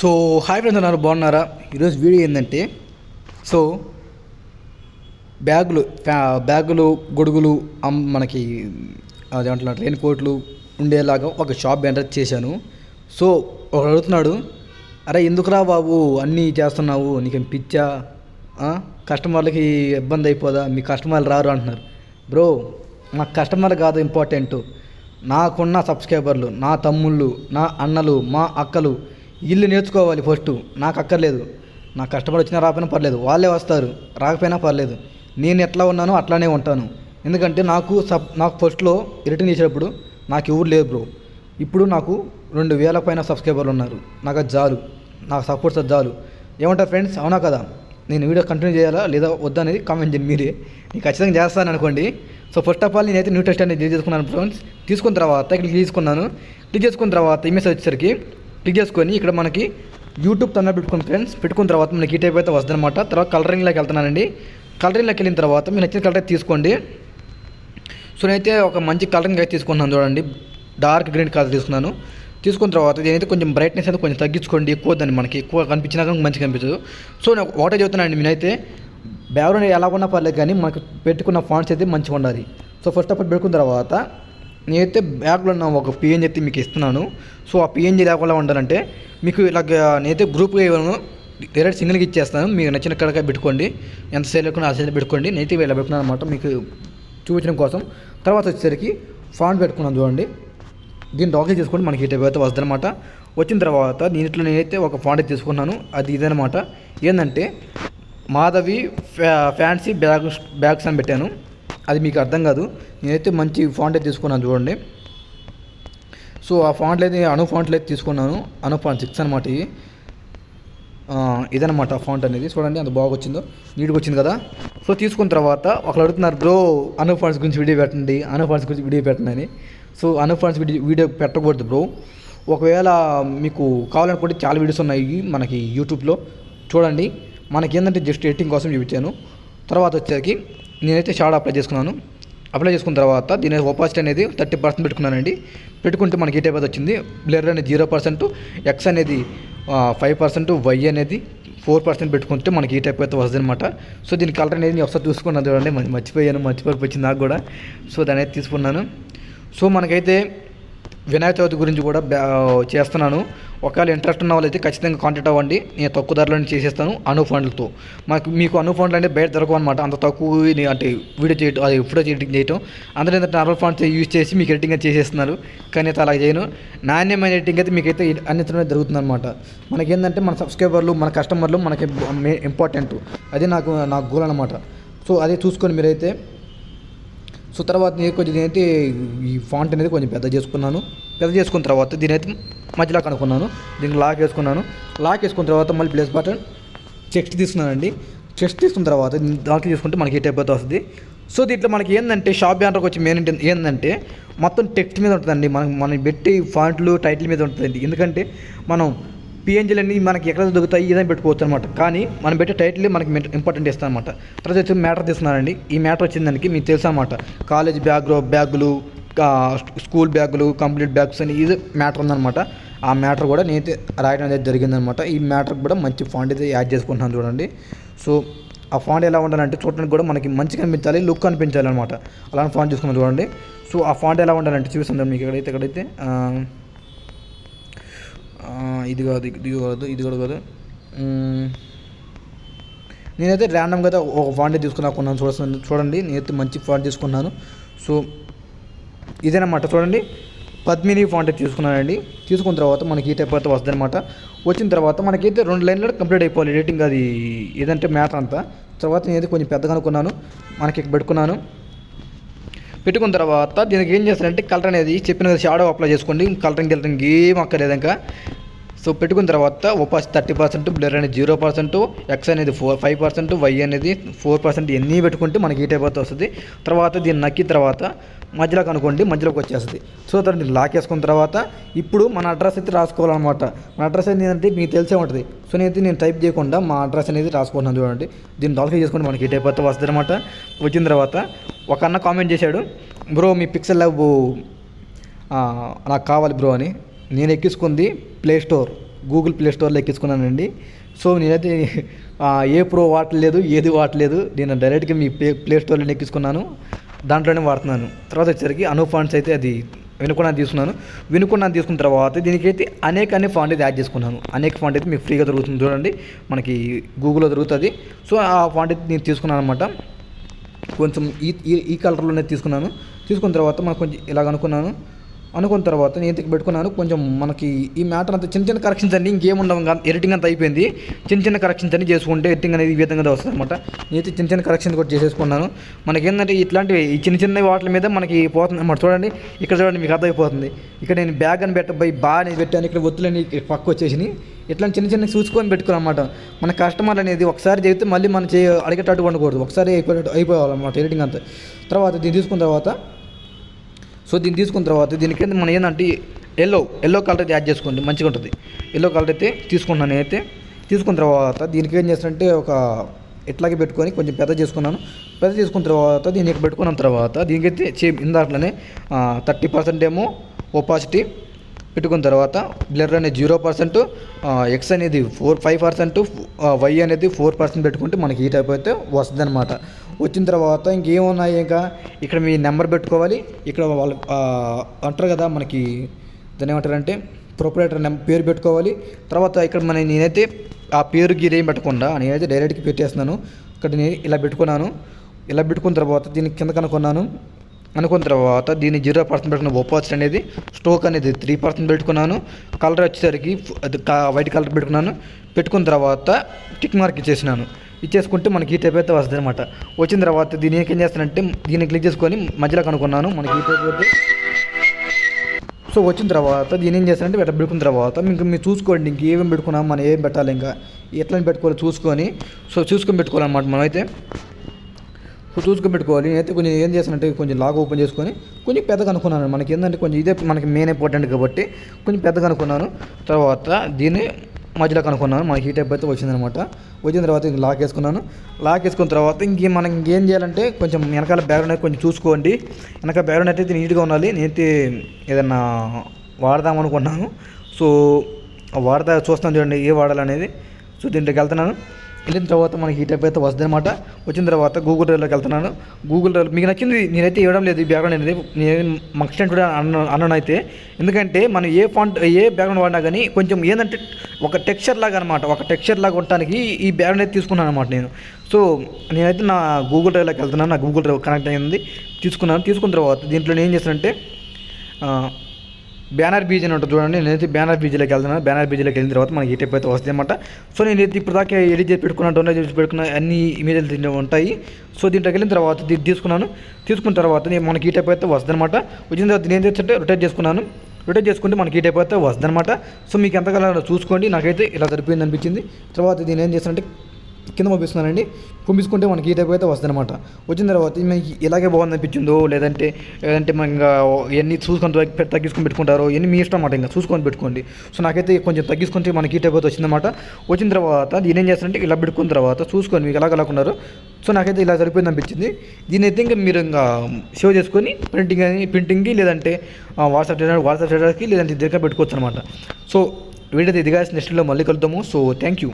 So hi friends అన్నారు బాగున్నారా? ఈరోజు వీడియో ఏంటంటే సో బ్యాగులు బ్యాగులు గొడుగులు మనకి అదేమంటున్నారు రెయిన్ కోట్లు ఉండేలాగా ఒక షాప్ ఎంటర్ చేశాను. సో ఒకడు అడుగుతున్నాడు అరే ఎందుకురా బాబు అన్నీ చేస్తున్నావు? నీకేం పిచ్చా? కస్టమర్లకి ఇబ్బంది అయిపోదా? మీ కస్టమర్లు రారు అంటున్నారు. బ్రో మా కస్టమర్ కాదు ఇంపార్టెంట్. నాకున్న సబ్స్క్రైబర్లు నా తమ్ముళ్ళు నా అన్నలు మా అక్కలు ఇల్లు నేర్చుకోవాలి ఫస్ట్. నాకు అక్కర్లేదు. నా కస్టమర్ వచ్చినా రాకపోయినా పర్లేదు. వాళ్ళే వస్తారు. రాకపోయినా పర్లేదు. నేను ఎట్లా ఉన్నానో అట్లానే ఉంటాను. ఎందుకంటే నాకు సబ్ నాకు ఫస్ట్లో రిటర్న్ చేసేటప్పుడు నాకు ఎవరు లేదు బ్రో. ఇప్పుడు నాకు రెండు వేల పైన సబ్స్క్రైబర్లు ఉన్నారు. నాకు అది చాలు. నాకు సపోర్ట్స్ అది చాలు. ఏమంటారు ఫ్రెండ్స్? అవునా కదా? నేను వీడియో కంటిన్యూ చేయాలా లేదా వద్దా అనేది కామెంట్ చేయండి మీరే. నేను ఖచ్చితంగా చేస్తాను అనుకోండి. సో ఫస్ట్ ఆఫ్ ఆల్ నేనైతే న్యూ టెస్ట్ అనేది చేసుకున్నాను ఫ్రెండ్స్. తీసుకున్న తర్వాత ఇక్కడ క్లిక్ చేసుకున్నాను. క్లిక్ చేసుకున్న తర్వాత ఇమేజ్ వచ్చేసరికి క్లిక్ చేసుకొని ఇక్కడ మనకి యూట్యూబ్ తన పెట్టుకుని ఫ్రెండ్స్ పెట్టుకున్న తర్వాత మనకి ఈ టైప్ అయితే వస్తుంది అనమాట తర్వాత కలరింగ్లోకి వెళ్తున్నానండి. కలరింగ్లోకి వెళ్ళిన తర్వాత మీరు నచ్చిన కలర్ తీసుకోండి. సో నేనైతే ఒక మంచి కలరింగ్ అయితే తీసుకున్నాను చూడండి. డార్క్ గ్రీన్ కలర్ తీసుకున్నాను. తీసుకున్న తర్వాత నేనైతే కొంచెం బ్రైట్నెస్ అయితే కొంచెం తగ్గించుకోండి. ఎక్కువ దాన్ని మనకి ఎక్కువ కనిపించినా కానీ మంచిగా కనిపించదు. సో నేను ఒకటే చెబుతున్నానండి నేనైతే. బ్యాక్గ్రౌండ్ ఎలా ఉన్నా పర్లేదు కానీ మనకు పెట్టుకున్న ఫాంట్స్ అయితే మంచిగా ఉండాలి. సో ఫస్ట్ ఆఫ్ ఆల్ పెట్టుకున్న తర్వాత నేనైతే బ్యాగ్లో ఉన్న ఒక పిఎన్జి అయితే మీకు ఇస్తున్నాను. సో ఆ పిఎన్జి లేకుండా ఉండాలంటే మీకు ఇలాగ నేనైతే గ్రూప్గా ఇవ్వను. డైరెక్ట్ సింగిల్కి ఇచ్చేస్తాను. మీకు నచ్చిన కడక పెట్టుకోండి. ఎంత సేల్ లేకుండా ఆ సేల్ పెట్టుకోండి. నేనైతే ఇలా పెట్టుకున్నాను అనమాట మీకు చూపించడం కోసం. తర్వాత వచ్చేసరికి ఫాంట్ పెట్టుకున్నాను చూడండి. దీన్ని డాక్టర్ చేసుకోండి. మనకి ఈ టైప్ అయితే వస్తుంది అనమాట వచ్చిన తర్వాత దీంట్లో నేనైతే ఒక ఫాంట్ అయితే తీసుకున్నాను. అది ఇదనమాట ఏంటంటే మాధవి ఫ్యా ఫ్యాన్సీ బ్యాగ్ బ్యాగ్స్ అని పెట్టాను. అది మీకు అర్థం కాదు. నేనైతే మంచి ఫాంట్ అయితే తీసుకున్నాను చూడండి. సో ఆ ఫాంట్లు అయితే అను ఫాంట్లు అయితే తీసుకున్నాను. అను ఫాంట్ సిక్స్ అనమాట ఇది. ఇదనమాట ఆ ఫాంట్ అనేది. చూడండి అంత బాగా వచ్చిందో. నీట్గా వచ్చింది కదా? సో తీసుకున్న తర్వాత ఒకళ్ళు అడుగుతున్నారు బ్రో అను ఫాంట్స్ గురించి వీడియో పెట్టండి అను ఫాంట్స్ గురించి వీడియో పెట్టండి అని. So Anu fonts video video పెట్టకూడదు బ్రో. ఒకవేళ మీకు కావాలనుకుంటే చాలా వీడియోస్ ఉన్నాయి మనకి యూట్యూబ్లో చూడండి మనకి ఏంటంటే జస్ట్ ఎడిటింగ్ కోసం చూపించాను. తర్వాత వచ్చేసరికి నేనైతే షార్ట్ అప్లై చేసుకున్నాను. అప్లై చేసుకున్న తర్వాత దీని ఒపాసిటీ అనేది థర్టీ పర్సెంట్ పెట్టుకున్నానండి. పెట్టుకుంటే మనకి ఏ టైప్ అయితే వచ్చింది? బ్లర్ అనేది జీరో పర్సెంట్ ఎక్స్ అనేది ఫైవ్ పర్సెంట్ వై అనేది ఫోర్ పర్సెంట్ పెట్టుకుంటే మనకి ఈ టైప్ అయితే వస్తుంది అనమాట సో దీని కలర్ అనేది నేను ఒకసారి చూసుకున్నాను చూడండి. మర్చిపోయాను మర్చిపోయి వచ్చింది నాకు కూడా. సో దాని అయితే తీసుకున్నాను. సో మనకైతే వినాయక చవితి గురించి కూడా బ్యా చేస్తున్నాను. ఒకవేళ ఇంట్రెస్ట్ ఉన్న వాళ్ళైతే ఖచ్చితంగా కాంటాక్ట్ అవ్వండి. నేను తక్కువ ధరలో చేసేస్తాను అను ఫండ్లతో. మాకు మీకు అను ఫండ్లు అంటే బయట దొరకవు అనమాట అంత తక్కువ అంటే వీడియో చేయటం అది ఫోటో ఎడిటింగ్ చేయటం. అందరూ ఏంటంటే నార్మల్ ఫండ్స్ యూజ్ చేసి మీకు ఎడిటింగ్ చేసేస్తున్నారు. కానీ అయితే అలా చేయను. నాణ్యమైన ఎడిటింగ్ అయితే మీకైతే అన్నిటిలో జరుగుతుంది అనమాట మనకేంటంటే మన సబ్స్క్రైబర్లు మన కస్టమర్లు మనకి ఇంపార్టెంట్ అది నాకు నా గోల్ అనమాట సో అదే చూసుకొని మీరైతే సో తర్వాత నేను కొంచెం నేనైతే ఈ ఫాంట్ అనేది కొంచెం పెద్ద చేసుకున్నాను. పెద్ద చేసుకున్న తర్వాత దీని అయితే మధ్యలో కనుక్కున్నాను. దీనికి లాక్ వేసుకున్నాను లాక్ వేసుకున్న తర్వాత మళ్ళీ ప్లేస్ బటన్ చెక్స్ట్ తీసుకున్నానండి. చెక్స్ట్ తీసుకున్న తర్వాత లాక్ తీసుకుంటే మనకి ఏ టైప్ అయితే వస్తుంది. సో దీంట్లో మనకి ఏంటంటే షాప్ బ్యానర్కి వచ్చి మెయిన్ ఏంటంటే మొత్తం టెక్స్ట్ మీద ఉంటుందండి. మనం మనం పెట్టి ఫాంట్లు టైటిల్ మీద ఉంటుందండి. ఎందుకంటే మనం పిఎన్జీలు అన్ని మనకి ఎక్కడ దొరుకుతాయి ఇదని పెట్టుకోవచ్చు అనమాట కానీ మనం పెట్టే టైటిల్ మనకి ఇంపార్టెంట్ ఇస్తాను అనమాట తర్వాత వచ్చి మ్యాటర్ తీస్తున్నారండి. ఈ మ్యాటర్ వచ్చిందానికి మీకు తెలుసు అనమాట కాలేజ్ బ్యాగ్ బ్యాగులు స్కూల్ బ్యాగులు కంప్లీట్ బ్యాగ్స్ అని ఇది మ్యాటర్ ఉందన్నమాట. ఆ మ్యాటర్ కూడా నేనైతే రాయడం అనేది జరిగిందనమాట ఈ మ్యాటర్ కూడా మంచి ఫాంట్ అయితే యాడ్ చేసుకుంటున్నాను చూడండి. సో ఆ ఫాంట్ ఎలా ఉండాలంటే చూడడానికి కూడా మనకి మంచిగా అనిపించాలి లుక్ అనిపించాలి అనమాట అలాంటి ఫాంట్ చూసుకున్నాం చూడండి. సో ఆ ఫాంట్ ఎలా ఉండాలంటే చూపిస్తాను మీకు ఎక్కడైతే ఎక్కడైతే ఇది కాదు ఇది ఇది కాదు ఇది కూడా కాదు. నేనైతే ర్యాండమ్గా అయితే ఒక ఫాంట్ తీసుకున్నా కొన్నాను. చూడండి చూడండి నేనైతే మంచి ఫాంట్ తీసుకున్నాను. సో ఇదేనమాట. చూడండి పద్మిని ఫాంట్ తీసుకున్నానండి. తీసుకున్న తర్వాత మనకి ఈ టైప్ అయితే వస్తుంది అనమాట వచ్చిన తర్వాత మనకైతే రెండు లైన్లో కంప్లీట్ అయిపోవాలి. ఎడిటింగ్ అది ఏదంటే మ్యాటర్ అంతా. తర్వాత నేనైతే కొంచెం పెద్దగా అనుకున్నాను మనకి ఇక్కడ పెట్టుకున్నాను. పెట్టుకున్న తర్వాత దీనికి ఏం చేస్తారంటే కలర్ అనేది చెప్పిన కదా షాడో అప్లై చేసుకోండి. కలరింగ్ కలరింగ్ ఏం అక్కర్లేదు ఇంకా. సో పెట్టుకున్న తర్వాత ఒపాస్ థర్టీ పర్సెంట్ బ్లర్ అనేది జీరో పర్సెంట్ ఎక్స్ అనేది ఫోర్ ఫైవ్ పర్సెంట్ వై అనేది ఫోర్ పర్సెంట్ ఎన్ని పెట్టుకుంటే మనకి ఈ టైప్ అయితే వస్తుంది. తర్వాత దీన్ని నక్కిన తర్వాత మధ్యలో కనుకోండి మధ్యలోకి వచ్చేస్తుంది. సో తర్వాత లాక్ వేసుకున్న తర్వాత ఇప్పుడు మన అడ్రస్ అయితే రాసుకోవాలన్నమాట. మన అడ్రస్ అనేది ఏంటంటే మీకు తెలిసే ఉంటుంది. సో నేనైతే నేను టైప్ చేయకుండా మా అడ్రస్ అనేది రాసుకుంటున్నాను చూడండి. దీన్ని డాల్ఫై చేసుకుంటే మనకి ఈ టైప్ అయితే వస్తుంది అనమాట వచ్చిన తర్వాత ఒక అన్న కామెంట్ చేశాడు బ్రో మీ పిక్సెల్ ల్యాబ్ నాకు కావాలి బ్రో అని. నేను ఎక్కించుకుంది ప్లే స్టోర్ గూగుల్ ప్లే స్టోర్లో ఎక్కించుకున్నానండి. సో నేనైతే ఏ ప్రో వాడలేదు ఏది వాడలేదు నేను డైరెక్ట్గా మీ ప్లే ప్లే స్టోర్లో ఎక్కించుకున్నాను. దాంట్లోనే వాడుతున్నాను. తర్వాత వచ్చేసరికి అను ఫాంట్స్ అయితే అది వినుకున్నాను తీసుకున్నాను. వినుకున్నాను తీసుకున్న తర్వాత దీనికైతే అనేక అనే ఫాంట్ అయితే యాడ్ చేసుకున్నాను. అనేక ఫాంట్ అయితే మీకు ఫ్రీగా దొరుకుతుంది చూడండి. మనకి గూగుల్లో దొరుకుతుంది. సో ఆ ఫాంట్ అయితే నేను తీసుకున్నాను అనమాట కొంచెం ఈ ఈ- ఈ కలర్లోనే తీసుకున్నాను. తీసుకున్న తర్వాత మనకు కొంచెం ఇలాగ అనుకున్నాను. అనుకున్న తర్వాత నేను ఇంతకు పెట్టుకున్నాను. కొంచెం మనకి ఈ మ్యాటర్ అంతా చిన్న చిన్న కరెక్షన్స్ అన్ని ఇంకేముండవు ఇంకా. ఎడిటింగ్ అంతా అయిపోయింది. చిన్న చిన్న కరెక్షన్స్ అన్ని చేసుకుంటే ఎడిటింగ్ అనేది ఈ విధంగా వస్తుంది అనమాట నేనైతే చిన్న చిన్న కరెక్షన్స్ కూడా చేసేసుకున్నాను. మనకి ఏంటంటే ఇట్లాంటివి ఈ చిన్న చిన్న వాటి మీద మనకి పోతుంది అనమాట చూడండి ఇక్కడ చూడండి మీకు అర్థమైపోతుంది. ఇక్కడ నేను బ్యాగ్ అని పెట్టబోయి బాగా అనేది పెట్టాను. ఇక్కడ ఒత్తులని పక్క వచ్చేసినాయి. ఇట్లా చిన్న చిన్న చూసుకొని పెట్టుకోవాలన్నమాట మన కస్టమర్ అనేది ఒకసారి చేస్తే మళ్ళీ మనం చే అడిగేటట్టు ఉండకూడదు ఒకసారి అయిపోయేటట్టు అయిపోవాలన్నమాట ఎడిటింగ్ అంతా. తర్వాత దీన్ని తీసుకున్న తర్వాత సో దీన్ని తీసుకున్న తర్వాత దీనికి మనం ఏంటంటే ఎల్లో ఎల్లో కలర్ అయితే యాడ్ చేసుకోండి. మంచిగా ఉంటుంది. ఎల్లో కలర్ అయితే తీసుకున్నాను అయితే తీసుకున్న తర్వాత దీనికి ఏం చేస్తానంటే ఒక ఇట్లాగే పెట్టుకొని కొంచెం పెద్ద చేసుకున్నాను. పెద్ద చేసుకున్న తర్వాత దీన్ని పెట్టుకున్న తర్వాత దీనికైతే చే ఇందాకనే థర్టీ పర్సెంట్ ఏమో ఒపాసిటీ పెట్టుకున్న తర్వాత బ్లర్ అనేది జీరో పర్సెంట్ ఎక్స్ అనేది ఫోర్ ఫైవ్ పర్సెంట్ వై అనేది ఫోర్ పర్సెంట్ పెట్టుకుంటే మనకి ఈ టైప్ అయితే వస్తుంది అనమాట వచ్చిన తర్వాత ఇంకేమున్నాయి ఇంకా? ఇక్కడ మీ నెంబర్ పెట్టుకోవాలి. ఇక్కడ వాళ్ళు అంటారు కదా మనకి దాన్ని ఏమంటారంటే ప్రొపరేటర్ నెంబర్ పేరు పెట్టుకోవాలి. తర్వాత ఇక్కడ మన నేనైతే ఆ పేరు గీరు ఏం పెట్టకుండా నేనైతే డైరెక్ట్గా పెట్టేస్తున్నాను. ఇక్కడ నేను ఇలా పెట్టుకున్నాను. ఇలా పెట్టుకున్న తర్వాత దీన్ని కింద కనుక్కున్నాను. అనుకున్న తర్వాత దీన్ని జీరో పర్సెంట్ పెట్టుకున్న ఒపాసిటీ అనేది స్టోక్ అనేది త్రీ పర్సెంట్ పెట్టుకున్నాను. కలర్ వచ్చేసరికి వైట్ కలర్ పెట్టుకున్నాను. పెట్టుకున్న తర్వాత టిక్ మార్క్ ఇచ్చేసినాను. ఇచ్చేసుకుంటే మనకి ఈ టైప్ అయితే వస్తుంది అనమాట వచ్చిన తర్వాత దీన్ని ఏం చేస్తానంటే దీన్ని క్లిక్ చేసుకొని మధ్యలో కనుక్కున్నాను. మనకి ఈ టైప్ అయితే. సో వచ్చిన తర్వాత దీని ఏం చేస్తానంటే ఇట్లా పెట్టుకున్న తర్వాత మీకు మీరు చూసుకోండి ఇంక ఏమేమి పెట్టుకున్నాం మనం ఏం పెట్టాలి ఇంకా ఎట్లా పెట్టుకోవాలి చూసుకొని. సో చూసుకొని పెట్టుకోవాలన్నమాట మనమైతే. సో చూసుకొని పెట్టుకోవాలి. నేనైతే కొంచెం ఏం చేస్తానంటే కొంచెం లాగ్ ఓపెన్ చేసుకొని కొంచెం పెద్దగా అనుకున్నాను. మనకి ఏంటంటే కొంచెం ఇదే మనకి మెయిన్ ఇంపార్టెంట్ కాబట్టి కొంచెం పెద్దగా అనుకున్నాను. తర్వాత దీన్ని మధ్యలో కనుక్కున్నాను మనకి ఈ టైప్ అయితే వచ్చిందనమాట. వచ్చిన తర్వాత ఇంక లాక్ వేసుకున్నాను. లాక్ వేసుకున్న తర్వాత ఇంకే మనం ఇంకేం చేయాలంటే కొంచెం వెనకాల బ్యాక్గ్రౌండ్ అయితే కొంచెం చూసుకోండి. వెనకాల బ్యాక్గ్రౌండ్ అయితే నీట్గా ఉండాలి. నేనైతే ఏదన్నా వాడదాం అనుకున్నాను సో వాడతా చూస్తాను చూడండి ఏ వాడాలనేది. సో దీంట్లోకి వెళ్తున్నాను. వెళ్ళిన తర్వాత మనకి హీట్ టైప్ అయితే వస్తుంది అనమాట వచ్చిన తర్వాత గూగుల్ డ్రైవ్లోకి వెళ్తున్నాను. గూగుల్ డ్రైవ్ మీకు నచ్చింది నేనైతే ఇవ్వడం లేదు ఈ బ్యాక్గ్రౌండ్ అనేది. నేను మక్స్టెంట్ కూడా అన్న అన్నాను అయితే. ఎందుకంటే మనం ఏ ఫాంట్ ఏ బ్యాక్గ్రౌండ్ వాడినా కానీ కొంచెం ఏంటంటే ఒక టెక్స్చర్ లాగా అనమాట ఒక టెక్స్చర్ లాగా ఉండటానికి ఈ బ్యాక్గ్రౌండ్ అయితే తీసుకున్నాను అనమాట నేను. సో నేనైతే నా గూగుల్ డ్రైవ్లోకి వెళ్తున్నాను. నా గూగుల్ డ్రైవ్ కనెక్ట్ అయింది. తీసుకున్నాను. తీసుకున్న తర్వాత దీంట్లో నేను ఏం చేస్తానంటే బ్యానర్ బీజ్ అని ఉంటుంది చూడండి. నేనైతే బ్యానర్ బీజీలోకి వెళ్తున్నాను. బ్యానర్ బీజీలోకి వెళ్ళిన తర్వాత మనకి ఈ టైప్ అయితే వస్తుంది అనమాట సో నేనైతే ఇప్పుడు దాకా ఎడిట్ చేసి పెట్టుకున్న డౌన్లోడ్ చేసి పెట్టుకున్న అన్ని ఇమేజ్లు దీంట్లో ఉంటాయి. సో దీంట్లోకి వెళ్ళిన తర్వాత దీన్ని తీసుకున్నాను. తీసుకున్న తర్వాత నేను మనకి ఈ టైప్ అయితే వస్తుంది అనమాట వచ్చిన తర్వాత నేను ఏం రొటేట్ చేసుకున్నాను. రొటేట్ చేసుకుంటే మనకి ఈ టైప్ అయితే వస్తుంది అనమాట సో మీకు ఎంతకాలం చూసుకోండి. నాకైతే ఇలా సరిపోయింది అనిపించింది. తర్వాత దీని ఏం చేస్తానంటే కింద పంపిస్తున్నానండి పంపించుకుంటే మనకి ఈ టైప్ అయితే వస్తుంది అనమాట వచ్చిన తర్వాత మనకి ఇలాగే బాగుంది అనిపించిందో లేదంటే లేదంటే మనం ఇంకా ఎన్ని చూసుకొని తగ్గించుకొని పెట్టుకుంటారో ఎన్ని మీ ఇష్టం అన్నమాట ఇంకా చూసుకొని పెట్టుకోండి. సో నాకైతే కొంచెం తగ్గించుకుంటే మనకి ఈ టైప్ అయితే వచ్చిందన్నమాట. వచ్చిన తర్వాత దీని ఏం చేస్తారంటే ఇలా పెట్టుకున్న తర్వాత చూసుకొని మీకు ఎలా కలాకున్నారు సో నాకైతే ఇలా సరిపోయింది అనిపించింది. దీని అయితే ఇంకా మీరు ఇంకా సేవ్ చేసుకొని ప్రింటింగ్ అని ప్రింటింగ్కి లేదంటే వాట్సాప్ వాట్సాప్ స్టేటస్కి లేదంటే దగ్గర పెట్టుకోవచ్చు అనమాట సో వీడియో ఇది నెక్స్ట్లో మళ్ళీ కలుద్దాము. So thank you.